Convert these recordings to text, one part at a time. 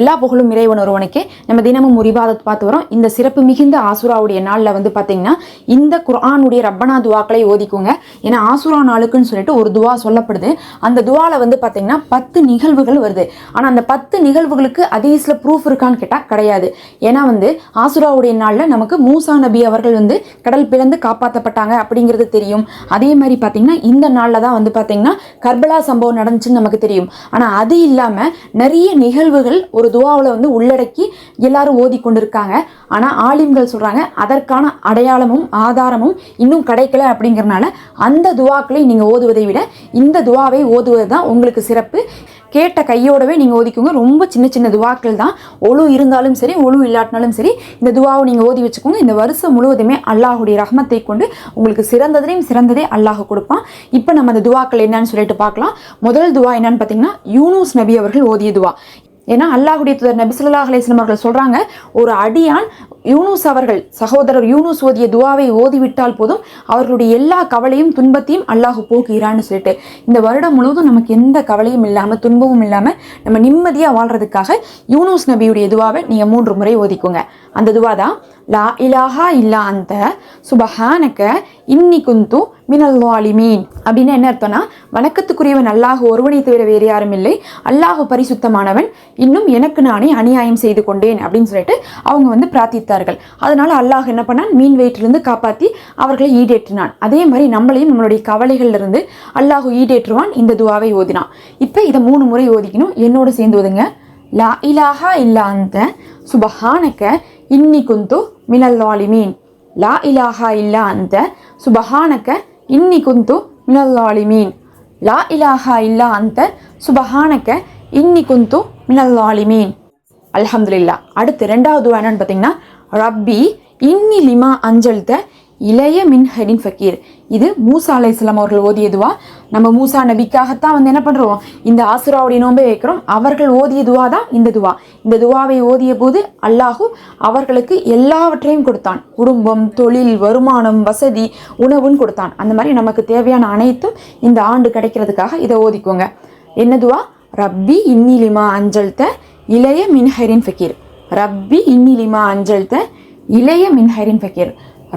எல்லா புகழும் இறைவன் ஒருவனுக்கே. நம்ம தினமும் ஒரு பார்த்து வரோம். இந்த சிறப்பு மிகுந்த ஆசுராவுடைய நாளில் வந்து பார்த்தீங்கன்னா இந்த குரானுடைய ரப்பனா துவாக்களை ஓதிக்குங்க. ஏன்னா ஆசுரா நாளுக்குன்னு சொல்லிட்டு ஒரு துவா சொல்லப்படுது. அந்த துவாவில் வந்து பார்த்தீங்கன்னா பத்து நிகழ்வுகள் வருது. ஆனால் அந்த பத்து நிகழ்வுகளுக்கு அதீஸில் ப்ரூஃப் இருக்கான்னு கேட்டால் கிடையாது. ஏன்னா வந்து ஆசுராவுடைய நாளில் நமக்கு மூசா நபி அவர்கள் வந்து கடல் பிளந்து காப்பாற்றப்பட்டாங்க அப்படிங்கிறது தெரியும். அதே மாதிரி பார்த்தீங்கன்னா இந்த நாளில் தான் வந்து பார்த்தீங்கன்னா கர்பலா சம்பவம் நடந்துச்சுன்னு நமக்கு தெரியும். ஆனால் அது இல்லாமல் நிறைய நிகழ்வுகள் ஒரு துவாவில் வந்து உள்ளடக்கி எல்லாரும் ஓதி கொண்டிருக்காங்க ஆனால் ஆலிம்கள் சொல்கிறாங்க அதற்கான அடையாளமும் ஆதாரமும் இன்னும் கிடைக்கல அப்படிங்கிறனால அந்த துவாக்களை நீங்கள் ஓதுவதை விட இந்த துவாவை ஓதுவது தான் உங்களுக்கு சிறப்பு. கேட்ட கையோடவே நீங்கள் ஓதிக்கோங்க. ரொம்ப சின்ன சின்ன துவாக்கள் தான். ஒழு இருந்தாலும் சரி ஒழு இல்லாட்டினாலும் சரி இந்த துவாவை நீங்கள் ஓதி வச்சுக்கோங்க. இந்த வருஷம் முழுவதுமே அல்லாஹுடைய ரஹமத்தை கொண்டு உங்களுக்கு சிறந்ததையும் சிறந்ததே அல்லாஹ் கொடுப்பான். இப்போ நம்ம அந்த துவாக்கள் என்னன்னு சொல்லிட்டு பார்க்கலாம். முதல் துவா என்னன்னு பார்த்தீங்கன்னா யூனூஸ் நபி அவர்கள் ஓதிய துவா. ஏன்னா அல்லாஹுடைய தூதர் நபிசுல்லா அலிஸ்லம் அவர்கள் சொல்கிறாங்க ஒரு அடியான் யூனூஸ் அவர்கள் சகோதரர் யூனூஸ் ஓதிய துவாவை ஓதிவிட்டால் போதும் அவர்களுடைய எல்லா கவலையும் துன்பத்தையும் அல்லாஹ் போக்குகிறான்னு சொல்லிட்டு. இந்த வருடம் முழுவதும் நமக்கு எந்த கவலையும் இல்லாமல் துன்பமும் இல்லாமல் நம்ம நிம்மதியாக வாழ்றதுக்காக யூனூஸ் நபியுடைய துவாவை நீங்கள் மூன்று முறை ஓதிக்குங்க. அந்த துவா தான் லா இலாஹா இல்லா அந்த சுபஹானக்க இன்னி குந்து மினல் மீன் அப்படின்னு என்ன அர்த்தம்னா வணக்கத்துக்குரியவன் அல்லாஹ் ஒருவனை தவிர வேறு யாரும் இல்லை. அல்லாஹ் பரிசுத்தமானவன். இன்னும் எனக்கு நானே அநியாயம் செய்து கொண்டேன் அப்படின்னு சொல்லிட்டு அவங்க வந்து பிரார்த்தித்தார்கள். அதனால் அல்லாஹ் என்ன பண்ணான்? மீன் வயிற்றிலிருந்து காப்பாற்றி அவர்களை ஈடேற்றினான். அதே மாதிரி நம்மளையும் நம்மளுடைய கவலைகளிலிருந்து அல்லாஹ் ஈடேற்றுவான். இந்த துவாவை ஓதினான். இப்போ இதை மூணு முறை ஓதிக்கணும். என்னோட சேர்ந்து ஓதுங்க. லா இலாஹா இல்லா அந்த சுபஹானக்க இன்னி குந்து மினல்வாலிமீன் லா இலாஹா இல்லா அந்த சுபஹானக்க இன்னி குந்து மினல்வாலிமீன் லா இலாஹா இல்லா அந்த சுபஹானக்க இன்னி குந்து மினல் வாலிமீன் அல்ஹம்துலில்லா அடுத்து ரெண்டாவது என்னன்னு பார்த்தீங்கன்னா ரப்பி இன்னி லிமா அஞ்சல்த இளைய மின் ஹெடின் ஃபக்கீர். இது மூசா அலைஹிஸ்ஸலாம் அவர்கள் ஓதியதுவா நம்ம மூசா நபிக்காகத்தான் வந்து என்ன பண்ணுறோம் இந்த ஆசுராவுடைய நோன்பை வைக்கிறோம். அவர்கள் ஓதிய துவா தான் இந்த துவா. இந்த துவாவை ஓதிய போது அல்லாஹு அவர்களுக்கு எல்லாவற்றையும் கொடுத்தான். குடும்பம் தொழில் வருமானம் வசதி உணவுன்னு கொடுத்தான். அந்த மாதிரி நமக்கு தேவையான அனைத்தும் இந்த ஆண்டு கிடைக்கிறதுக்காக இதை ஓதிக்கோங்க. என்ன துவா? ரப்பி இன்னிலிமா அஞ்சல்த இளைய மின்ஹரின் ஃபக்கீர் ரப்பி இன்னிலிமா அஞ்சல்த இளைய மின்ஹரின் ஃபக்கீர்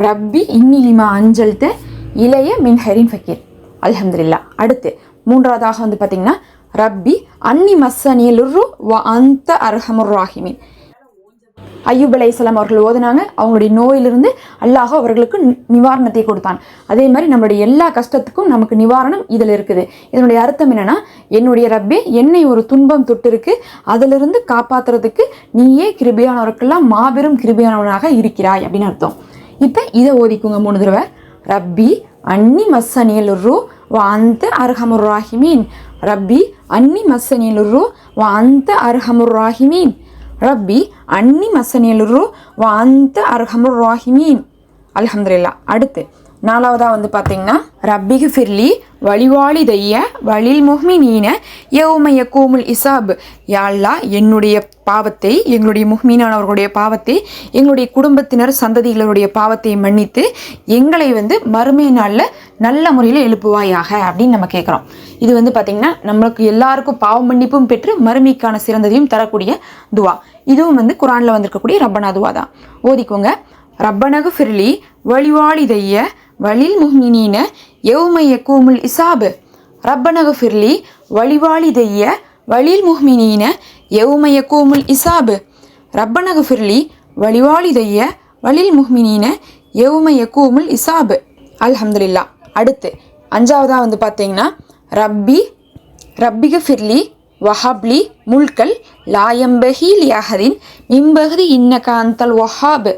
ரப்பி இன்னிலிமா அஞ்சல்த இளைய மின்ஹரின் ஃபக்கீர் அலமதுல்லா அடுத்து மூன்றாவதாக வந்து பார்த்தீங்கன்னா ரப்பி அன்னி மஸ்ஸனியலுரு வ அந்த அர்ஹமுர் ராஹிமின். ஐயூப் அலைஹிஸ்ஸலாம் அவர்கள் ஓதுனாங்க. அவங்களுடைய நோயிலிருந்து அல்லாஹ் அவர்களுக்கு நிவாரணத்தை கொடுத்தான். அதே மாதிரி நம்மளுடைய எல்லா கஷ்டத்துக்கும் நமக்கு நிவாரணம் இதில் இருக்குது. இதனுடைய அர்த்தம் என்னென்னா என்னுடைய ரப்பே என்னை ஒரு துன்பம் தொட்டிருக்கு. அதிலிருந்து காப்பாத்துறதுக்கு நீயே கிருபியானவருக்கெல்லாம் மாபெரும் கிருபியானவனாக இருக்கிறாய் அப்படின்னு அர்த்தம். இப்போ இதை ஓதிக்குங்க மூணு தடவை. ரப்பி அன்னி மஸ்ஸனியல் வாந்த அர்ஹமுர் ராஹிமீன் ரப்பி அன்னி மஸ்ஸனியல் ரூ அர்ஹமுர் ராஹிமீன் ரப்பி அன்னி மசனியலுரு வாந்த அர்ஹமுர் ராஹிமீன் அலமதுல்லா அடுத்து நாலாவதாக வந்து பார்த்தீங்கன்னா ரப்பிகு ஃபிர்லி வழிவாளி தைய வழில் முஹ்மினீன யௌமய கூமுல் இசாப். யாழ்லா என்னுடைய பாவத்தை எங்களுடைய முஹ்மீனானவர்களுடைய பாவத்தை எங்களுடைய குடும்பத்தினர் சந்ததிகளுடைய பாவத்தை மன்னித்து எங்களை வந்து மறுமை நாளில் நல்ல முறையில் எழுப்புவாயாக அப்படின்னு நம்ம கேட்குறோம் இது வந்து பார்த்திங்கன்னா நம்மளுக்கு எல்லாருக்கும் பாவ மன்னிப்பும் பெற்று மறுமைக்கான சிறந்ததையும் தரக்கூடிய துவா. இதுவும் வந்து குரானில் வந்திருக்கக்கூடிய ரப்பனா துவா தான். ஓதிக்கோங்க. ரப்பனகு ஃபிர்லி வழிவாளிதைய வலில் முஹ்மினீன எவுமைய கூமுல் இசாபு. ரப்பனக ஃபிர்லி வழிவாளிதைய வலில் முஹ்மினீன எவுமைய கூமுல் இசாபு. ரப்பனக ஃபிர்லி வழிவாளிதைய வலில் முஹ்மினீன எவுமைய கூமுல் இசாபு. அல்ஹம்துலில்லா. அடுத்து அஞ்சாவதாக வந்து பார்த்தீங்கன்னா ரப்பி ரப்பிக ஃபிர்லி வஹப்லி முல்கல் லாயம்பஹி லியஹதின் இன்ன காந்தல் ஒஹாபு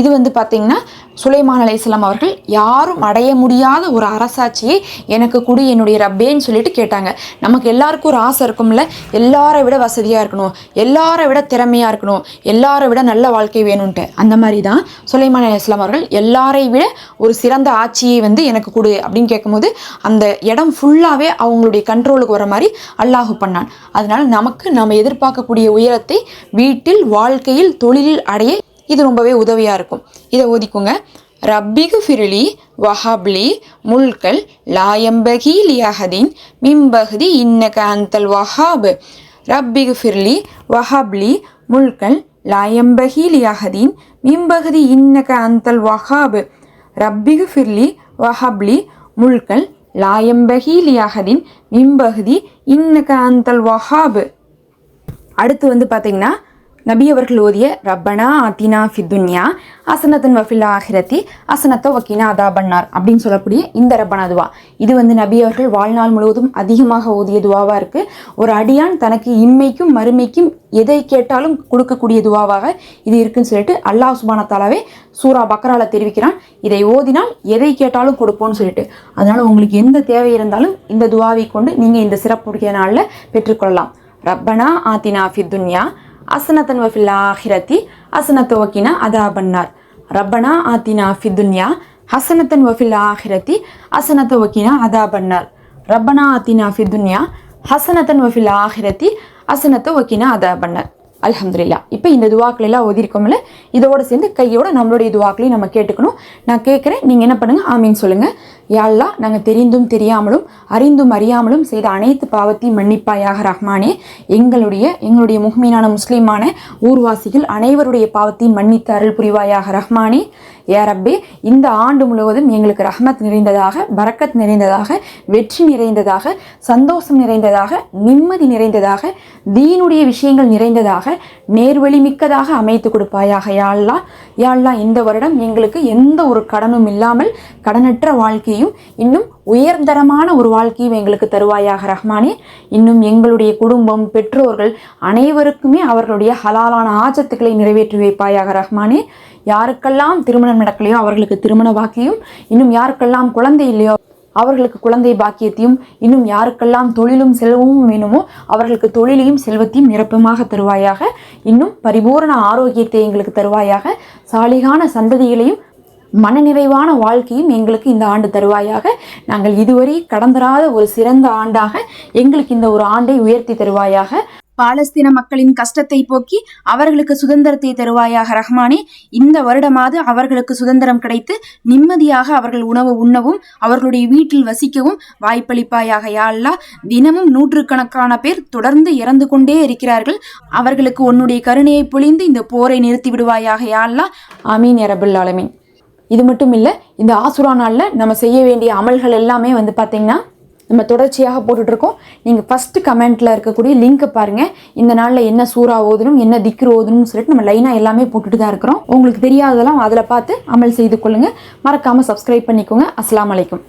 இது வந்து பார்த்தீங்கன்னா சுலைமான் அலையம் அவர்கள் யாரும் அடைய முடியாத ஒரு அரசாட்சியை எனக்கு கொடு என்னுடைய ரப்பேன்னு சொல்லிட்டு கேட்டாங்க. நமக்கு எல்லாருக்கும் ஒரு ஆசை இருக்கும்ல? எல்லாரை விட வசதியாக இருக்கணும். எல்லாரை விட திறமையாக இருக்கணும். எல்லாரை விட நல்ல வாழ்க்கை வேணும்ன்ட்டு. அந்த மாதிரி தான் சுலைமான் அலையம் அவர்கள் எல்லாரை விட ஒரு சிறந்த ஆட்சியை வந்து எனக்கு கொடு அப்படின்னு கேட்கும்போது அந்த இடம் ஃபுல்லாகவே அவங்களுடைய கண்ட்ரோலுக்கு வர மாதிரி அல்லாஹு பண்ணான். அதனால் நமக்கு நம்ம எதிர்பார்க்கக்கூடிய உயரத்தை வீட்டில் வாழ்க்கையில் தொழிலில் அடைய இது ரொம்பவே உதவியாக இருக்கும். இதை ஓதிக்கோங்க. ரப்பிகு ஃபிரிலி வஹாப்லி முல்கல் லாயம்பகி லியாஹதீன் மிம்பஹதி இன்னக அந்தல் வஹாப். ரப்பிகு ஃபிர்லி வஹாப்லி முல்கல் லாயம்பகி லியாஹதீன் மிம்பஹதி இன்னக அந்தல் வஹாப். ரப்பிகு ஃபிர்லி வஹாப்லி முல்கல் லாயம்பகி லியாஹதீன் மிம்பஹதி இன்னக அந்தல் வஹாப். அடுத்து வந்து பார்த்தீங்கன்னா நபி அவர்கள் ஓதிய ரப்பனா அத்தினா ஃபித்துன்யா அசனத்தன் வஃபில்லா ஆஹிரத்தி அசனத்த வக்கீனா அதா பண்ணார் அப்படின்னு சொல்லக்கூடிய இந்த ரப்பனா துவா. இது வந்து நபி அவர்கள் வாழ்நாள் முழுவதும் அதிகமாக ஓதிய துவாவாக இருக்குது ஒரு அடியான் தனக்கு இம்மைக்கும் மறுமைக்கும் எதை கேட்டாலும் கொடுக்கக்கூடிய துவாவாக இது இருக்குன்னு சொல்லிட்டு அல்லாஹ் சுபான தாலாவே சூரா பக்ரால தெரிவிக்கிறான். இதை ஓதினால் எதை கேட்டாலும் கொடுப்போம்னு சொல்லிட்டு. அதனால் உங்களுக்கு எந்த தேவை இருந்தாலும் இந்த துவாவை கொண்டு நீங்கள் இந்த சிறப்புடைய நாளில் பெற்றுக்கொள்ளலாம். ரப்பனா ஆத்தினா ஃபித்துன்யா அசனத்தன் வஃபில் ஆஹிரத்தி அசனத்த வக்கினா அதா பண்ணார் ரப்பனா ஆத்தினா ஃபித்துன்யா ஹசனத்தன் வஃபில் ஆஹிரத்தி அசனத்த வக்கினா அதா பண்ணார் ரப்பனா ஆத்தினா ஃபித்துன்யா ஹசனத்தன் வஃபில் ஆஹிரத்தி அசனத்த வக்கினா அதா பண்ணார் அல்ஹம்துலில்லா. இப்போ இந்த துவாக்கள் எல்லாம் இதோடு சேர்ந்து கையோட நம்மளுடைய துவாக்களையும் நம்ம கேட்டுக்கணும். நான் கேட்குறேன் நீங்கள் என்ன பண்ணுங்கள் ஆமீன் சொல்லுங்கள் யாழ்லா நாங்கள் தெரிந்தும் தெரியாமலும் அறிந்தும் அறியாமலும் செய்த அனைத்து பாவத்தையும் மன்னிப்பாயாக ரஹ்மானே. எங்களுடைய எங்களுடைய முஹ்மீனான முஸ்லீமான ஊர்வாசிகள் அனைவருடைய பாவத்தையும் மன்னித்து அருள் புரிவாயாக ரஹ்மானே. ஏரப்பே இந்த ஆண்டு முழுவதும் எங்களுக்கு ரஹ்மத் நிறைந்ததாக பரக்கத் நிறைந்ததாக வெற்றி நிறைந்ததாக சந்தோஷம் நிறைந்ததாக நிம்மதி நிறைந்ததாக தீனுடைய விஷயங்கள் நிறைந்ததாக நேர்வழி மிக்கதாக அமைத்து கொடுப்பாயாக யாழ்லா. யாழ்லா இந்த வருடம் எங்களுக்கு எந்த ஒரு கடனும் இல்லாமல் கடனற்ற வாழ்க்கை வாழ்க்கையும் இன்னும் உயர்தரமான ஒரு வாழ்க்கையும் எங்களுக்கு தருவாயாக ரஹ்மானே. இன்னும் எங்களுடைய குடும்பம் பெற்றோர்கள் அனைவருக்குமே அவர்களுடைய ஹலாலான ஆச்சத்துக்களை நிறைவேற்றி வைப்பாயாக ரஹ்மானே. யாருக்கெல்லாம் திருமணம் நடக்கலையோ அவர்களுக்கு திருமண பாக்கியும் இன்னும் யாருக்கெல்லாம் குழந்தை இல்லையோ அவர்களுக்கு குழந்தை பாக்கியத்தையும் இன்னும் யாருக்கெல்லாம் தொழிலும் செல்வமும் வேணுமோ அவர்களுக்கு தொழிலையும் செல்வத்தையும் நிரப்பமாக தருவாயாக இன்னும் பரிபூரண ஆரோக்கியத்தை எங்களுக்கு தருவாயாக சாலிகான சந்ததிகளையும் மனநிறைவான வாழ்க்கையும் எங்களுக்கு இந்த ஆண்டு தருவாயாக. நாங்கள் இதுவரை கடந்தராத ஒரு சிறந்த ஆண்டாக எங்களுக்கு இந்த ஒரு ஆண்டை உயர்த்தி தருவாயாக. பாலஸ்தீன மக்களின் கஷ்டத்தை போக்கி அவர்களுக்கு சுதந்திரத்தை தருவாயாக ரஹ்மானே. இந்த வருடமாவது அவர்களுக்கு சுதந்திரம் கிடைத்து நிம்மதியாக அவர்கள் உணவு உண்ணவும் அவர்களுடைய வீட்டில் வசிக்கவும் வாய்ப்பளிப்பாயாக. யாழ்லா தினமும் நூற்றுக்கணக்கான பேர் தொடர்ந்து இறந்து கொண்டே இருக்கிறார்கள். அவர்களுக்கு உன்னுடைய கருணையை பொழிந்து இந்த போரை நிறுத்தி விடுவாயாக யாழ்லா அமீன் ஆமீன் இரபுல் ஆலமீன். இது மட்டும் இல்லை இந்த ஆசுரா நாளில் நம்ம செய்ய வேண்டிய அமல்கள் எல்லாமே வந்து பார்த்திங்கன்னா நம்ம தொடர்ச்சியாக போட்டுட்ருக்கோம் நீங்கள் ஃபஸ்ட்டு கமெண்ட்டில் இருக்கக்கூடிய லிங்க்கை பாருங்கள் இந்த நாளில் என்ன சூறா ஓதணும் என்ன திக்ரு ஓதணும்னு சொல்லிட்டு நம்ம லைனாக எல்லாமே போட்டுட்டு தான் இருக்கிறோம். உங்களுக்கு தெரியாததெல்லாம் அதில் பார்த்து அமல் செய்து கொள்ளுங்கள் மறக்காமல் சப்ஸ்கிரைப் பண்ணிக்கோங்க. அஸ்லாம் அலைக்கும்.